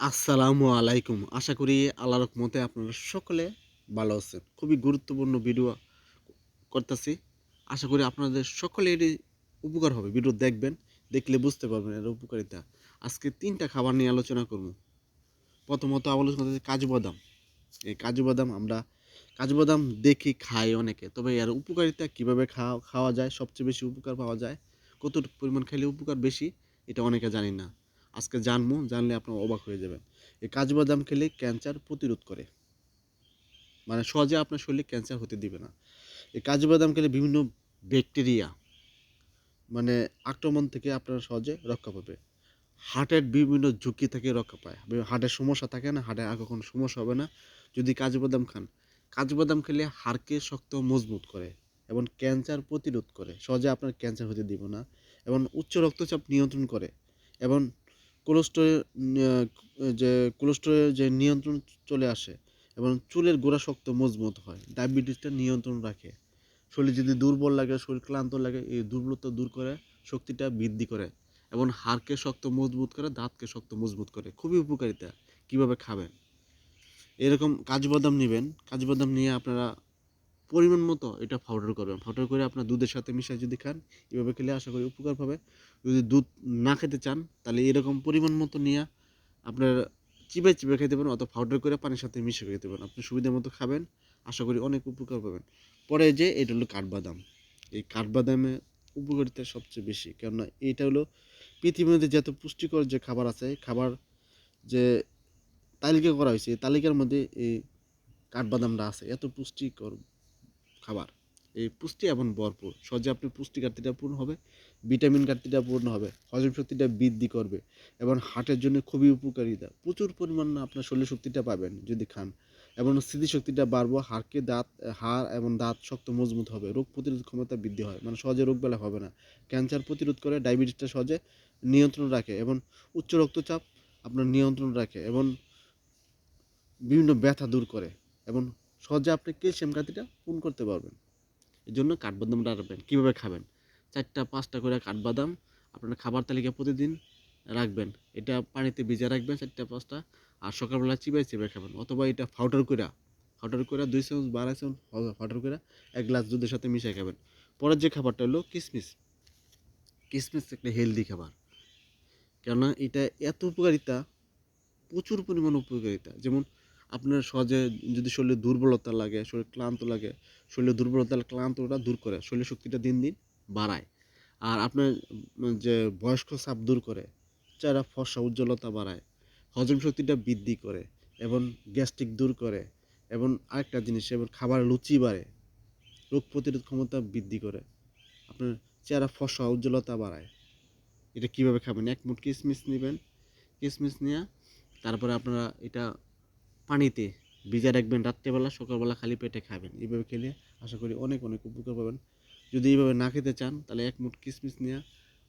আসসালামু আলাইকুম। আশা করি আল্লাহর রহমতে আপনারা সকলে ভালো আছেন। খুবই গুরুত্বপূর্ণ ভিডিও করতেছি। আশা করি আপনাদের সকলেরই উপকার হবে। ভিডিও দেখবেন, দেখলে বুঝতে পারবেন এর উপকারিতা। আজকে তিনটা খাবার নিয়ে আলোচনা করব। প্রথমত আলোচনা করতে কাজু বাদাম। এই কাজু বাদাম আমরা, কাজু বাদাম দেখি খাই অনেকে, তবে এর উপকারিতা কীভাবে খাওয়া খাওয়া যায়, সবচেয়ে বেশি উপকার পাওয়া যায়, কতটুকু পরিমাণ খেলে উপকার বেশি, এটা অনেকে জানি না। আজকে জানব, জানলে আপনার অবাক হয়ে যাবেন। এই কাজু বাদাম খেলে ক্যান্সার প্রতিরোধ করে। মানে সহজে আপনার শরীরে ক্যান্সার হতে দিবে না। এই কাজু বাদাম খেলে বিভিন্ন ব্যাকটেরিয়া মানে আক্রমণ থেকে আপনারা সহজে রক্ষা পাবে। হার্টের বিভিন্ন ঝুঁকি থেকে রক্ষা পায়। হার্টের সমস্যা থাকে না, হার্টে আর কখনো সমস্যা হবে না। যদি কাজু বাদাম খান কাজু বাদাম খেলে হাড়কে শক্ত মজবুত করে এবং ক্যান্সার প্রতিরোধ করে। সহজে আপনার ক্যান্সার হতে দিব না এবং উচ্চ রক্তচাপ নিয়ন্ত্রণ করে এবং কোলেস্টোরের যে কোলেস্টোরের যে নিয়ন্ত্রণ চলে আসে এবং চুলের গোড়া শক্ত, মজবুত হয়, ডায়াবেটিসটা নিয়ন্ত্রণ রাখে। শরীর যদি দুর্বল লাগে, শরীর ক্লান্ত লাগে, এই দুর্বলতা দূর করে, শক্তিটা বৃদ্ধি করে এবং হাড়কে শক্ত, মজবুত করে, দাঁতকে শক্ত, মজবুত করে। খুবই উপকারিতা। কীভাবে খাবেন? এরকম কাজু বাদাম নেবেন। কাজু বাদাম নিয়ে আপনারা পরিমাণ মতো এটা পাউডার করবেন। পাউডার করে আপনার দুধের সাথে মিশিয়ে যদি খান, এভাবে খেলে আশা করি উপকার পাবে। যদি দুধ না খেতে চান, তাহলে এরকম পরিমাণ মতো নিয়ে আপনার চিবে চিবে খেতে পারেন অথবা পাউডার করে পানির সাথে মিশে খেতে পারেন। আপনি সুবিধা মতো খাবেন, আশা করি অনেক উপকার পাবেন। পরে যে এটা হলো কাঠবাদাম। এই কাঠবাদামে উপকারিতা সবচেয়ে বেশি, কেননা এটা হলো পৃথিবীর মধ্যে যত পুষ্টিকর যে খাবার আছে খাবার যে তালিকা করা হয়েছে, এই তালিকার মধ্যে এই কাঠবাদামটা আছে। এত পুষ্টিকর খাবার। এই পুষ্টি এবং ভরপুর। সহজে আপনি পুষ্টি ঘাটতিটা পূর্ণ হবে, ভিটামিন ঘাটতিটা পূর্ণ হবে, হজম শক্তিটা বৃদ্ধি করবে, এবং হার্টের জন্য খুবই উপকারিতা প্রচুর পরিমাণ আপনার শরীর শক্তিটা পাবেন যদি খান, এবং স্মৃতিশক্তিটা বাড়বো, হাড়কে দাঁত, হাড় এবং দাঁত শক্ত মজবুত হবে, রোগ প্রতিরোধ ক্ষমতা বৃদ্ধি হয় মানে সহজে রোগ বেলা হবে না। ক্যান্সার প্রতিরোধ করে ডায়াবেটিসটা সহজে নিয়ন্ত্রণ রাখে, এবং উচ্চ রক্তচাপ আপনার নিয়ন্ত্রণ রাখে, এবং বিভিন্ন ব্যথা দূর করে, এবং সহজে আপনি ক্যালসিয়াম ঘাটতিটা পূরণ করতে পারবেন। এর জন্য কাঠবাদামটা রাখবেন। কীভাবে খাবেন? চারটা, পাঁচটা করে কাঠবাদাম আপনার খাবার তালিকা প্রতিদিন রাখবেন। এটা পানিতে ভিজে রাখবেন চারটা, পাঁচটা আর সকালবেলা চিবাই চিবাই খাবেন। অথবা এটা ফাউটার করে ফাউটার করে দুই চামচ বারো চামচ ফাউটার করে এক গ্লাস দুধের সাথে মিশিয়ে খাবেন। পরের যে খাবারটা হলো কিশমিশ কিশমিশ একটা হেলদি খাবার। কেননা এটা এত উপকারিতা, প্রচুর পরিমাণ উপকারিতা। যেমন আপনার সহজে যদি শরীরে দুর্বলতা লাগে, শরীর ক্লান্ত লাগে, শরীরে দুর্বলতা ক্লান্তটা দূর করে শরীর শক্তিটা দিন দিন বাড়ায়। আর আপনার যে বয়স্ক চাপ দূর করে, চেহারা ফসা উজ্জ্বলতা বাড়ায়, হজম শক্তিটা বৃদ্ধি করে এবং গ্যাস্ট্রিক দূর করে এবং আরেকটা জিনিস, এবং খাবার লুচি বাড়ে, রোগ প্রতিরোধ ক্ষমতা বৃদ্ধি করে, আপনার চেহারা ফসা উজ্জ্বলতা বাড়ায়। এটা কীভাবে খাবেন? এক মুঠ কিশমিশ নেবেন কিশমিশ নিয়ে তারপরে আপনারা এটা পানিতে ভিজা রাখবেন, রাত্রেবেলা, সকালবেলা খালি পেটে খাবেন। এইভাবে খেলে আশা করি অনেক অনেক উপকার পাবেন। যদি এইভাবে না খেতে চান, তাহলে এক মুঠ কিশমিশ নিয়ে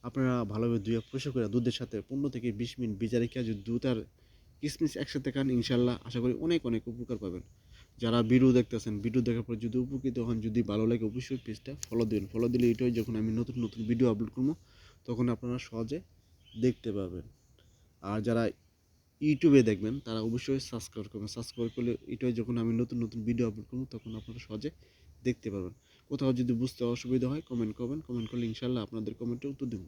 আপনারা ভালোভাবে ধুয়ে পরিষ্কার করে দুধের সাথে পনেরো থেকে বিশ মিনিট ভিজা রেখে যদি দুধ আর কিশমিশ একসাথে খান ইনশাল্লাহ আশা করি অনেক অনেক উপকার পাবেন। যারা ভিডিও দেখতেছেন ভিডিও দেখার পর যদি উপকৃত হন, যদি ভালো লাগে অবশ্যই পেজটা ফলো দিবেন। ফলো দিলে এটাই যখন আমি নতুন নতুন ভিডিও আপলোড করব, তখন আপনারা সহজে দেখতে পাবেন। আর যারা ইউটিউবে দেখবেন, তারা অবশ্যই সাবস্ক্রাইব করবেন। সাবস্ক্রাইব করলে এটাই যখন আমি নতুন নতুন ভিডিও আপলোড করব, তখন আপনারা সহজে দেখতে পারবেন। কোথাও যদি বুঝতে অসুবিধা হয় কমেন্ট করবেন। কমেন্ট করলে ইনশাল্লাহ আপনাদের কমেন্টে উত্তর দেবো।